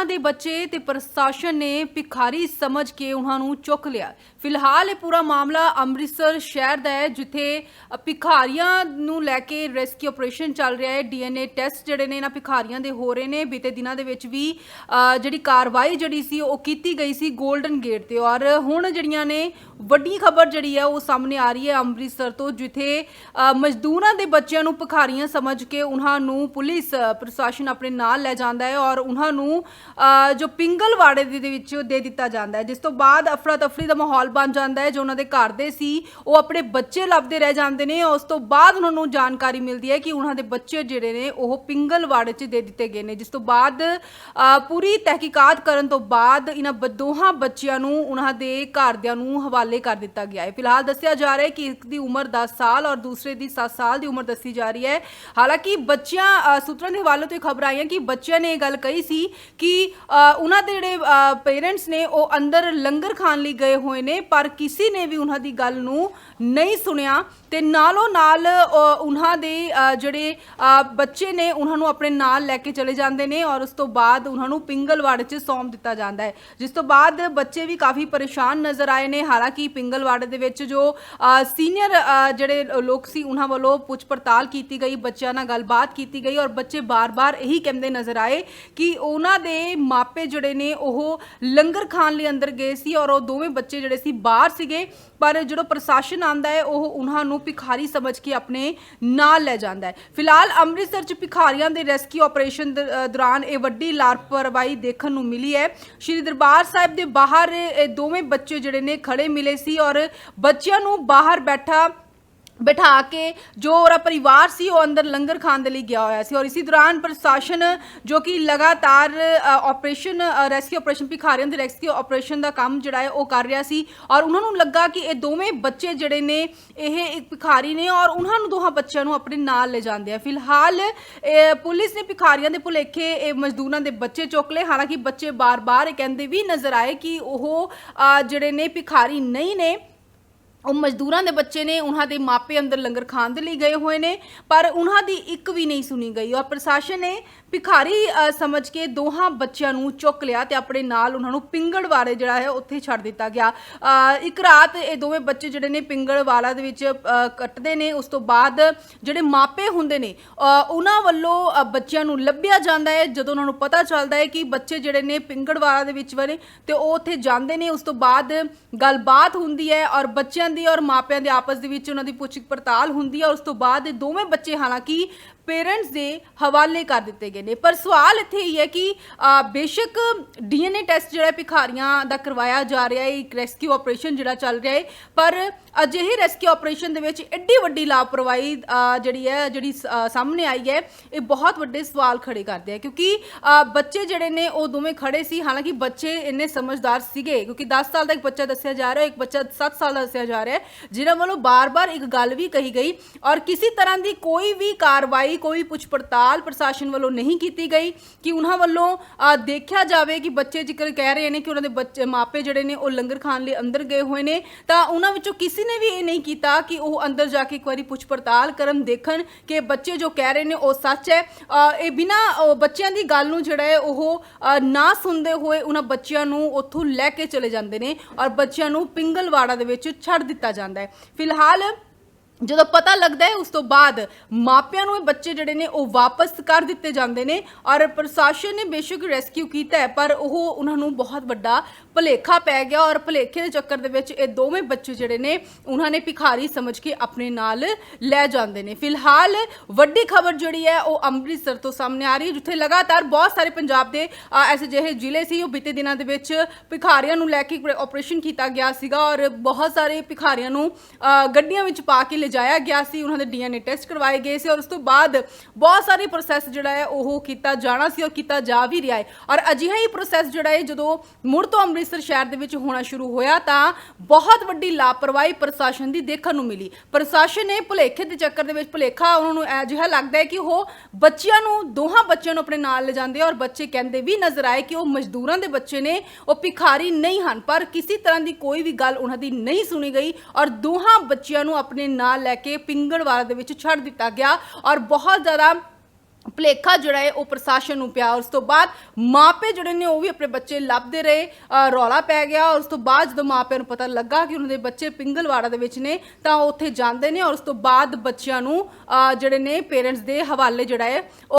ਮਜ਼ਦੂਰਾਂ ਦੇ ਬੱਚੇ ਤੇ ਪ੍ਰਸ਼ਾਸਨ ਨੇ ਭਿਖਾਰੀ ਸਮਝ ਕੇ ਉਹਨਾਂ ਨੂੰ ਚੁੱਕ ਲਿਆ। ਫਿਲਹਾਲ ਇਹ ਪੂਰਾ ਮਾਮਲਾ ਅੰਮ੍ਰਿਤਸਰ ਸ਼ਹਿਰ ਦਾ ਹੈ, ਜਿੱਥੇ ਭਿਖਾਰੀਆਂ ਨੂੰ ਲੈ ਕੇ ਰੈਸਕਿਊ ਆਪਰੇਸ਼ਨ ਚੱਲ ਰਿਹਾ ਹੈ। ਡੀਐਨਏ ਟੈਸਟ ਜਿਹੜੇ ਨੇ ਇਹਨਾਂ ਭਿਖਾਰੀਆਂ ਦੇ ਹੋ ਰਹੇ ਨੇ। ਬੀਤੇ ਦਿਨਾਂ ਦੇ ਵਿੱਚ ਵੀ ਜਿਹੜੀ ਕਾਰਵਾਈ ਜਿਹੜੀ ਸੀ ਉਹ ਕੀਤੀ ਗਈ ਸੀ 골ਡਨ ਗੇਟ ਤੇ। ਔਰ ਹੁਣ ਜਿਹੜੀਆਂ ਨੇ ਵੱਡੀ ਖਬਰ ਜਿਹੜੀ ਹੈ ਉਹ ਸਾਹਮਣੇ ਆ ਰਹੀ ਹੈ ਅੰਮ੍ਰਿਤਸਰ ਤੋਂ, ਜਿੱਥੇ ਮਜ਼ਦੂਰਾਂ ਦੇ ਬੱਚਿਆਂ ਨੂੰ ਭਿਖਾਰੀਆਂ ਸਮਝ ਕੇ ਉਹਨਾਂ ਨੂੰ ਪੁਲਿਸ ਪ੍ਰਸ਼ਾਸਨ ਆਪਣੇ ਨਾਲ ਲੈ ਜਾਂਦਾ ਹੈ ਔਰ ਉਹਨਾਂ ਨੂੰ ਜੋ ਪਿੰਗਲਵਾੜੇ ਦੇ ਵਿੱਚ ਦੇ ਦਿੱਤਾ ਜਾਂਦਾ ਹੈ। ਜਿਸ ਤੋਂ ਬਾਅਦ ਅਫਰਾ ਤਫਰੀ ਦਾ ਮਾਹੌਲ ਬਣ ਜਾਂਦਾ ਹੈ, ਜੋ ਉਹਨਾਂ ਦੇ ਘਰ ਦੇ ਸੀ, ਉਹ ਆਪਣੇ ਬੱਚੇ ਲੱਭਦੇ ਰਹਿ ਜਾਂਦੇ ਨੇ ਉਸ ਤੋਂ ਬਾਅਦ ਉਹਨਾਂ ਨੂੰ ਜਾਣਕਾਰੀ ਮਿਲਦੀ ਹੈ ਕਿ ਉਹਨਾਂ ਦੇ ਬੱਚੇ ਜਿਹੜੇ ਨੇ ਉਹ ਪਿੰਗਲਵਾੜੇ 'ਚ ਦੇ ਦਿੱਤੇ ਗਏ ਨੇ। ਜਿਸ ਤੋਂ ਬਾਅਦ ਪੂਰੀ ਤਹਿਕੀਕਾਤ ਕਰਨ ਤੋਂ ਬਾਅਦ ਇਹਨਾਂ ਬ- ਦੋਹਾਂ ਬੱਚਿਆਂ ਨੂੰ ਉਹਨਾਂ ਦੇ ਘਰਦਿਆਂ ਨੂੰ ਹਵਾਲੇ ਕਰ ਦਿੱਤਾ ਗਿਆ ਹੈ। ਫਿਲਹਾਲ ਦੱਸਿਆ ਜਾ ਰਿਹਾ ਹੈ ਕਿ ਇੱਕ ਦੀ ਉਮਰ 10 ਸਾਲ ਔਰ ਦੂਸਰੇ ਦੀ 7 ਸਾਲ ਦੀ ਉਮਰ ਦੱਸੀ ਜਾ ਰਹੀ ਹੈ। ਹਾਲਾਂਕਿ ਬੱਚਿਆਂ ਸੂਤਰਾਂ ਦੇ ਹਵਾਲੇ ਤੋਂ ਇਹ ਖਬਰ ਆਈਆਂ ਕਿ ਬੱਚਿਆਂ ਨੇ ਇਹ ਗੱਲ ਕਹੀ ਸੀ ਕਿ ਅ, ਉਹਨਾਂ ਦੇ ਜਿਹੜੇ ਪੇਰੈਂਟਸ ਨੇ ਉਹ ਅੰਦਰ ਲੰਗਰ ਖਾਣ ਲਈ ਗਏ ਹੋਏ ਨੇ ਪਰ ਕਿਸੇ ਨੇ ਵੀ ਉਹਨਾਂ ਦੀ ਗੱਲ ਨੂੰ ਨਹੀਂ ਸੁਣਿਆ ਤੇ ਨਾਲੋਂ ਨਾਲ ਉਹਨਾਂ ਦੇ ਜਿਹੜੇ ਬੱਚੇ ਨੇ ਉਹਨਾਂ ਨੂੰ ਆਪਣੇ ਨਾਲ ਲੈ ਕੇ ਚਲੇ ਜਾਂਦੇ ਨੇ ਔਰ ਉਸ ਤੋਂ ਬਾਅਦ ਉਹਨਾਂ ਨੂੰ ਪਿੰਗਲਵਾੜ 'ਚ ਸੌਂਪ ਦਿੱਤਾ ਜਾਂਦਾ ਹੈ। ਜਿਸ ਤੋਂ ਬਾਅਦ ਬੱਚੇ ਵੀ ਕਾਫੀ ਪਰੇਸ਼ਾਨ ਨਜ਼ਰ ਆਏ ਨੇ। ਹਾਲਾਂਕਿ ਪਿੰਗਲਵਾੜੇ ਦੇ ਵਿੱਚ ਜੋ ਸੀਨੀਅਰ ਜਿਹੜੇ ਲੋਕ ਸੀ, ਉਹਨਾਂ ਵੱਲੋਂ ਪੁੱਛ ਪੜਤਾਲ ਕੀਤੀ ਗਈ, ਬੱਚਿਆਂ ਨਾਲ ਗੱਲਬਾਤ ਕੀਤੀ ਗਈ ਔਰ ਬੱਚੇ ਬਾਰ-ਬਾਰ ਇਹੀ ਕਹਿੰਦੇ ਨਜ਼ਰ ਆਏ ਕਿ ਉਹਨਾਂ ਦੇ ਮਾਪੇ ਜਿਹੜੇ ਨੇ, ਉਹ ਲੰਗਰ ਖਾਣ ਲਈ ਅੰਦਰ ਗਏ ਸੀ ਔਰ ਉਹ ਦੋਵੇਂ ਬੱਚੇ ਜਿਹੜੇ ਸੀ ਬਾਹਰ ਸੀਗੇ, ਪਰ ਜਿਹੜਾ ਪ੍ਰਸ਼ਾਸਨ ਆਂਦਾ ਹੈ, ਉਹ ਉਹਨਾਂ ਨੂੰ ਭਿਖਾਰੀ ਸਮਝ ਕੇ ਆਪਣੇ ਨਾਲ ਲੈ ਜਾਂਦਾ ਹੈ। ਫਿਲਹਾਲ ਅੰਮ੍ਰਿਤਸਰ ਚ ਭਿਖਾਰੀਆਂ ਦੇ ਰੈਸਕਿਊ ਆਪਰੇਸ਼ਨ ਦੌਰਾਨ ਇਹ ਵੱਡੀ ਲਾਪਰਵਾਹੀ ਦੇਖਣ ਨੂੰ ਮਿਲੀ ਹੈ। ਸ਼੍ਰੀ ਦਰਬਾਰ ਸਾਹਿਬ ਦੇ ਬਾਹਰ ਇਹ ਦੋਵੇਂ ਬੱਚੇ ਜਿਹੜੇ ਨੇ, ਖੜੇ ਮਿਲੇ ਸੀ ਔਰ ਬੱਚਿਆਂ ਨੂੰ ਬਾਹਰ ਬੈਠਾ ਬਿਠਾ ਕੇ ਜੋ ਉਹਦਾ ਪਰਿਵਾਰ ਸੀ, ਉਹ ਅੰਦਰ ਲੰਗਰ ਖਾਣ ਦੇ ਲਈ ਗਿਆ ਹੋਇਆ ਸੀ। ਔਰ ਇਸੇ ਦੌਰਾਨ ਪ੍ਰਸ਼ਾਸਨ ਜੋ ਕਿ ਲਗਾਤਾਰ ਆਪਰੇਸ਼ਨ ਰੈਸਕਿਊ ਆਪਰੇਸ਼ਨ ਭਿਖਾਰੀਆਂ ਦੇ ਰੈਸਕਿਊ ਆਪਰੇਸ਼ਨ ਦਾ ਕੰਮ ਜਿਹੜਾ ਹੈ ਉਹ ਕਰ ਰਿਹਾ ਸੀ। ਔਰ ਉਹਨਾਂ ਨੂੰ ਲੱਗਾ ਕਿ ਇਹ ਦੋਵੇਂ ਬੱਚੇ ਜਿਹੜੇ ਨੇ, ਇਹ ਇੱਕ ਭਿਖਾਰੀ ਨੇ ਔਰ ਉਹਨਾਂ ਨੂੰ ਦੋਹਾਂ ਬੱਚਿਆਂ ਨੂੰ ਆਪਣੇ ਨਾਲ ਲੈ ਜਾਂਦੇ ਆ। ਫਿਲਹਾਲ, ਇਹ ਪੁਲਿਸ ਨੇ ਭਿਖਾਰੀਆਂ ਦੇ ਭੁਲੇਖੇ ਇਹ ਮਜ਼ਦੂਰਾਂ ਦੇ ਬੱਚੇ ਚੁੱਕ ਲਏ। ਹਾਲਾਂਕਿ ਬੱਚੇ ਬਾਰ-ਬਾਰ ਇਹ ਕਹਿੰਦੇ ਵੀ ਨਜ਼ਰ ਆਏ ਕਿ ਉਹ ਜਿਹੜੇ ਨੇ ਭਿਖਾਰੀ ਨਹੀਂ ਨੇ। ਉਹ ਮਜ਼ਦੂਰਾਂ ਦੇ ਬੱਚੇ ਨੇ ਉਹਨਾਂ ਦੇ ਮਾਪੇ ਅੰਦਰ ਲੰਗਰ ਖਾਣ ਦੇ ਲਈ ਗਏ ਹੋਏ ਨੇ ਪਰ ਉਹਨਾਂ ਦੀ ਇੱਕ ਵੀ ਨਹੀਂ ਸੁਣੀ ਗਈ। ਔਰ ਪ੍ਰਸ਼ਾਸਨ ਨੇ ਭਿਖਾਰੀ ਅ, ਸਮਝ ਕੇ ਦੋਹਾਂ ਬੱਚਿਆਂ ਨੂੰ ਚੁੱਕ ਲਿਆ ਤੇ ਆਪਣੇ ਨਾਲ ਉਹਨਾਂ ਨੂੰ ਪਿੰਗੜ ਵਾਲੇ ਜਿਹੜਾ ਹੈ ਉੱਥੇ ਛੱਡ ਦਿੱਤਾ ਗਿਆ। ਅ, ਇੱਕ ਰਾਤ ਇਹ ਦੋਵੇਂ ਬੱਚੇ ਜਿਹੜੇ ਨੇ ਪਿੰਗੜ ਵਾਲਾ ਦੇ ਵਿੱਚ ਅ, ਕੱਟਦੇ ਨੇ। ਉਸ ਤੋਂ ਬਾਅਦ ਜਿਹੜੇ ਮਾਪੇ ਹੁੰਦੇ ਨੇ ਅ, ਉਹਨਾਂ ਵੱਲੋਂ ਅ, ਬੱਚਿਆਂ ਨੂੰ ਲੱਭਿਆ ਜਾਂਦਾ ਹੈ। ਜਦੋਂ ਉਹਨਾਂ ਨੂੰ ਪਤਾ ਚੱਲਦਾ ਹੈ ਕਿ ਬੱਚੇ ਜਿਹੜੇ ਨੇ ਪਿੰਗੜ ਵਾਲਾ ਦੇ ਵਿੱਚ ਵਰੇ ਤੇ ਉਹ ਉੱਥੇ ਜਾਂਦੇ ਨੇ। ਉਸ ਤੋਂ ਬਾਅਦ ਗੱਲਬਾਤ ਹੁੰਦੀ ਹੈ ਔਰ ਬੱਚਿਆਂ ਦੀ ਔਰ ਮਾਪਿਆਂ ਦੇ ਆਪਸ ਦੇ ਵਿੱਚ ਉਹਨਾਂ ਦੀ ਪੁੱਛ ਪੜਤਾਲ ਹੁੰਦੀ ਹੈ ਔਰ ਉਸ ਤੋਂ ਬਾਅਦ ਇਹ ਦੋਵੇਂ ਬੱਚੇ ਹਾਲਾਂਕਿ ਪੇਰੈਂਟਸ ਦੇ ਹਵਾਲੇ ਕਰ ਦਿੱਤੇ ਗਏ ਨੇ। ਪਰ ਸਵਾਲ ਇੱਥੇ ਇਹ ਹੈ ਕਿ ਅ, ਬੇਸ਼ੱਕ ਡੀਐਨਏ ਟੈਸਟ ਜਿਹੜਾ ਭਿਖਾਰੀਆਂ ਦਾ ਕਰਵਾਇਆ ਜਾ ਰਿਹਾ ਹੈ ਇੱਕ ਰੈਸਕਿਊ ਆਪਰੇਸ਼ਨ ਜਿਹੜਾ ਚੱਲ ਰਿਹਾ ਹੈ ਪਰ ਅਜਿਹੇ ਰੈਸਕਿਊ ਆਪਰੇਸ਼ਨ ਦੇ ਵਿੱਚ ਐਡੀ ਵੱਡੀ ਲਾਪਰਵਾਹੀ ਜਿਹੜੀ ਹੈ ਜਿਹੜੀ ਸਾਹਮਣੇ ਆਈ ਹੈ ਇਹ ਬਹੁਤ ਵੱਡੇ ਸਵਾਲ ਖੜੇ ਕਰਦੇ ਆ। ਕਿਉਂਕਿ ਬੱਚੇ ਜਿਹੜੇ ਨੇ ਉਹ ਦੋਵੇਂ ਖੜੇ ਸੀ ਹਾਲਾਂਕਿ ਬੱਚੇ ਇੰਨੇ ਸਮਝਦਾਰ ਸੀਗੇ ਕਿਉਂਕਿ 10 ਸਾਲ ਦਾ ਇੱਕ ਬੱਚਾ ਦੱਸਿਆ ਜਾ ਰਿਹਾ ਇੱਕ ਬੱਚਾ 7 ਸਾਲ ਦਾ ਦੱਸਿਆ ਜਾ ਰਿਹਾ ਹੈ ਜਿਨ੍ਹਾਂ ਵੱਲੋਂ ਬਾਰ-ਬਾਰ ਇੱਕ ਗੱਲ ਵੀ ਕਹੀ ਗਈ ਔਰ ਕਿਸੇ ਤਰ੍ਹਾਂ ਦੀ ਕੋਈ ਵੀ ਕਾਰਵਾਈ ਕੋਈ ਪੁੱਛ ਪੜਤਾਲ ਪ੍ਰਸ਼ਾਸਨ ਵੱਲੋਂ ਨਹੀਂ ਕੀਤੀ ਗਈ ਕਿ ਉਹਨਾਂ ਵੱਲੋਂ ਅ, ਦੇਖਿਆ ਜਾਵੇ ਕਿ ਬੱਚੇ ਜ਼ਿਕਰ ਕਹਿ ਰਹੇ ਨੇ ਕਿ ਉਹਨਾਂ ਦੇ ਬੱਚੇ ਮਾਪੇ ਜਿਹੜੇ ਨੇ ਉਹ ਲੰਗਰ ਖਾਣ ਲਈ ਅੰਦਰ ਗਏ ਹੋਏ ਨੇ ਤਾਂ ਉਹਨਾਂ ਵਿੱਚੋਂ ਕਿਸੇ ਨੇ ਵੀ ਇਹ ਨਹੀਂ ਕੀਤਾ ਕਿ ਉਹ ਅੰਦਰ ਜਾ ਕੇ ਇੱਕ ਵਾਰੀ ਪੁੱਛ ਪੜਤਾਲ ਕਰਨ ਦੇਖਣ ਕਿ ਬੱਚੇ ਜੋ ਕਹਿ ਰਹੇ ਨੇ ਉਹ ਸੱਚ ਹੈ। ਅ, ਇਹ ਬਿਨਾ ਬੱਚਿਆਂ ਦੀ ਗੱਲ ਨੂੰ ਜਿਹੜਾ ਹੈ ਉਹ ਅ, ਨਾ ਸੁਣਦੇ ਹੋਏ ਉਹਨਾਂ ਬੱਚਿਆਂ ਨੂੰ ਉੱਥੋਂ ਲੈ ਕੇ ਚਲੇ ਜਾਂਦੇ ਨੇ ਔਰ ਬੱਚਿਆਂ ਨੂੰ ਪਿੰਗਲਵਾੜਾ ਦੇ ਵਿੱਚ ਛੱਡ ਦਿੱਤਾ ਜਾਂਦਾ ਹੈ। ਫਿਲਹਾਲ ਜਦੋਂ ਪਤਾ ਲੱਗਦਾ ਹੈ, ਉਸ ਤੋਂ ਬਾਅਦ ਮਾਪਿਆਂ ਨੂੰ ਇਹ ਬੱਚੇ ਜਿਹੜੇ ਨੇ, ਉਹ ਵਾਪਸ ਕਰ ਦਿੱਤੇ ਜਾਂਦੇ ਨੇ ਔਰ ਪ੍ਰਸ਼ਾਸਨ ਨੇ ਬੇਸ਼ੱਕ ਰੈਸਕਿਊ ਕੀਤਾ ਹੈ, ਪਰ ਉਹ ਉਹਨਾਂ ਨੂੰ ਬਹੁਤ ਵੱਡਾ ਭਲੇਖਾ ਪੈ ਗਿਆ ਔਰ ਭਲੇਖੇ ਦੇ ਚੱਕਰ ਦੇ ਵਿੱਚ ਇਹ ਦੋਵੇਂ ਬੱਚੇ ਜਿਹੜੇ ਨੇ ਉਹਨਾਂ ਨੇ ਭਿਖਾਰੀ ਸਮਝ ਕੇ ਆਪਣੇ ਨਾਲ ਲੈ ਜਾਂਦੇ ਨੇ। ਫਿਲਹਾਲ ਵੱਡੀ ਖਬਰ ਜਿਹੜੀ ਹੈ ਉਹ ਅੰਮ੍ਰਿਤਸਰ ਤੋਂ ਸਾਹਮਣੇ ਆ ਰਹੀ ਹੈ ਜਿੱਥੇ ਲਗਾਤਾਰ ਬਹੁਤ ਸਾਰੇ ਪੰਜਾਬ ਦੇ ਅ, ਐਸੇ ਜਿਹੇ ਜ਼ਿਲ੍ਹੇ ਸੀ ਉਹ ਬੀਤੇ ਦਿਨਾਂ ਦੇ ਵਿੱਚ ਭਿਖਾਰੀਆਂ ਨੂੰ ਲੈ ਕੇ ਆਪਰੇਸ਼ਨ ਕੀਤਾ ਗਿਆ ਸੀਗਾ ਔਰ ਬਹੁਤ ਸਾਰੇ ਭਿਖਾਰੀਆਂ ਨੂੰ ਗੱਡੀਆਂ ਵਿੱਚ ਪਾ ਕੇ ਲਿਜਾਇਆ ਗਿਆ ਸੀ ਉਹਨਾਂ ਦੇ ਡੀਐਨਏ ਟੈਸਟ ਕਰਵਾਏ ਗਏ ਸੀ ਔਰ ਉਸ ਤੋਂ ਬਾਅਦ ਬਹੁਤ ਸਾਰੇ ਪ੍ਰੋਸੈਸ ਜਿਹੜਾ ਹੈ ਉਹ ਕੀਤਾ ਜਾਣਾ ਸੀ ਔਰ ਕੀਤਾ ਜਾ ਵੀ ਰਿਹਾ ਹੈ। ਔਰ ਅਜਿਹਾ ਹੀ ਪ੍ਰੋਸੈਸ ਜਿਹੜਾ ਹੈ ਜਦੋਂ ਮੁੜ ਤੋਂ ਅੰਮ੍ਰਿਤ ਅੰਮ੍ਰਿਤਸਰ ਸ਼ਹਿਰ ਦੇ ਵਿੱਚ ਹੋਣਾ ਸ਼ੁਰੂ ਹੋਇਆ ਤਾਂ ਬਹੁਤ ਵੱਡੀ ਲਾਪਰਵਾਹੀ ਪ੍ਰਸ਼ਾਸਨ ਦੀ ਦੇਖਣ ਨੂੰ ਮਿਲੀ। ਪ੍ਰਸ਼ਾਸਨ ਨੇ ਭੁਲੇਖੇ ਦੇ ਚੱਕਰ ਦੇ ਵਿੱਚ ਭੁਲੇਖਾ ਉਹਨਾਂ ਨੂੰ ਅਜਿਹਾ ਲੱਗਦਾ ਹੈ ਕਿ ਉਹ ਬੱਚਿਆਂ ਨੂੰ, ਦੋਹਾਂ ਬੱਚਿਆਂ ਨੂੰ ਆਪਣੇ ਨਾਲ ਲੈ ਜਾਂਦੇ ਔਰ ਬੱਚੇ ਕਹਿੰਦੇ ਵੀ ਨਜ਼ਰ ਆਏ ਕਿ ਉਹ ਮਜ਼ਦੂਰਾਂ ਦੇ ਬੱਚੇ ਨੇ, ਉਹ ਭਿਖਾਰੀ ਨਹੀਂ ਹਨ, ਪਰ ਕਿਸੇ ਤਰ੍ਹਾਂ ਦੀ ਕੋਈ ਵੀ ਗੱਲ ਉਹਨਾਂ ਦੀ ਨਹੀਂ ਸੁਣੀ ਗਈ ਔਰ ਦੋਹਾਂ ਬੱਚਿਆਂ ਨੂੰ ਆਪਣੇ ਨਾਲ ਲੈ ਕੇ ਪਿੰਗੜਵਾਲਾ ਦੇ ਵਿੱਚ ਛੱਡ ਦਿੱਤਾ ਗਿਆ ਔਰ ਬਹੁਤ ਜ਼ਿਆਦਾ ਭੁਲੇਖਾ ਜਿਹੜਾ ਹੈ ਉਹ ਪ੍ਰਸ਼ਾਸਨ ਨੂੰ ਪਿਆ ਉਸ ਤੋਂ ਬਾਅਦ ਮਾਪੇ ਜਿਹੜੇ ਨੇ ਉਹ ਵੀ ਆਪਣੇ ਬੱਚੇ ਲੱਭਦੇ ਰਹੇ ਅ, ਰੌਲਾ ਪੈ ਗਿਆ ਔਰ ਉਸ ਤੋਂ ਬਾਅਦ ਜਦੋਂ ਮਾਪਿਆਂ ਨੂੰ ਪਤਾ ਲੱਗਾ ਕਿ ਉਹਨਾਂ ਦੇ ਬੱਚੇ ਪਿੰਗਲਵਾੜਾ ਦੇ ਵਿੱਚ ਨੇ ਤਾਂ ਉਹ ਉੱਥੇ ਜਾਂਦੇ ਨੇ ਔਰ ਉਸ ਤੋਂ ਬਾਅਦ ਬੱਚਿਆਂ ਨੂੰ ਅ, ਜਿਹੜੇ ਨੇ ਪੇਰੈਂਟਸ ਦੇ ਹਵਾਲੇ ਜਿਹੜਾ ਹੈ ਉਹ